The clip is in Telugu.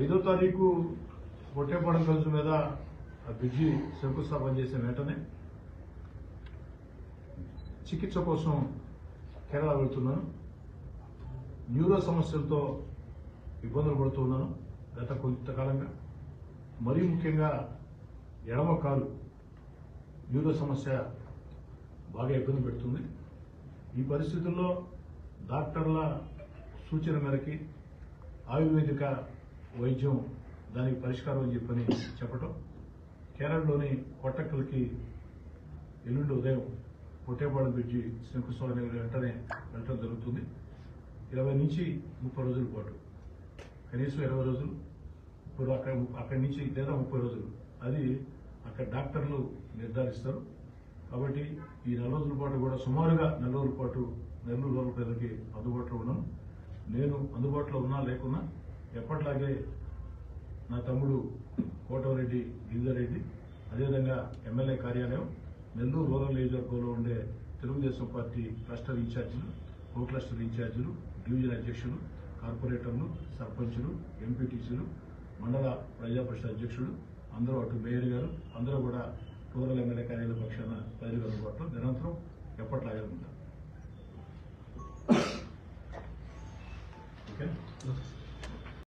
ఐదో తారీఖు పొట్టేపాడం కలుసు మీద ఆ బ్రిడ్జి శంకుస్థాపన చేసిన వెంటనే చికిత్స కోసం కేరళ వెళ్తున్నాను. న్యూరో సమస్యలతో ఇబ్బందులు పడుతున్నాను గత కొంతకాలంగా. మరీ ముఖ్యంగా ఎడమ కాలు న్యూరో సమస్య బాగా ఇబ్బంది పెడుతుంది. ఈ పరిస్థితుల్లో డాక్టర్ల సూచన మేరకి ఆయుర్వేదిక వైద్యం దానికి పరిష్కారం అని చెప్పని చెప్పటం కేరళలోని కొట్టక్కలకి ఎల్లుండి ఉదయం పొట్టేపాడు బ్రిడ్జి శంకుస్థాపన వెంటనే వెళ్ళటం జరుగుతుంది. ఇరవై నుంచి ముప్పై రోజుల పాటు. కనీసం ఇరవై రోజులు ఇప్పుడు అక్కడ అక్కడి నుంచి లేదా ముప్పై రోజులు. అది అక్కడ డాక్టర్లు నిర్ధారిస్తారు. కాబట్టి ఈ నెల రోజుల పాటు కూడా సుమారుగా నెల రోజుల పాటు నెల్లూరు లోపల ప్రజలకి అందుబాటులో ఉన్నాను నేను అందుబాటులో ఉన్నా లేకున్నా ఎప్పట్లాగే నా తమ్ముడు కోటవరెడ్డి గిరిజారెడ్డి అదేవిధంగా ఎమ్మెల్యే కార్యాలయం నెల్లూరు రూరల్ నియోజకవర్గంలో ఉండే తెలుగుదేశం పార్టీ క్లస్టర్ ఇన్ఛార్జీలు కో క్లస్టర్ ఇన్ఛార్జీలు డివిజన్ అధ్యక్షులు కార్పొరేటర్లు సర్పంచులు ఎంపీటీసీలు మండల ప్రజాపరిషత్ అధ్యక్షుడు అందరూ అటు మేయర్ గారు అందరూ కూడా రూరల్ ఎమ్మెల్యే కార్యాలయ పక్షాన ప్రజలు అందుబాటులో నిరంతరం ఎప్పట్లాగే ఉంటారు. ఓకే?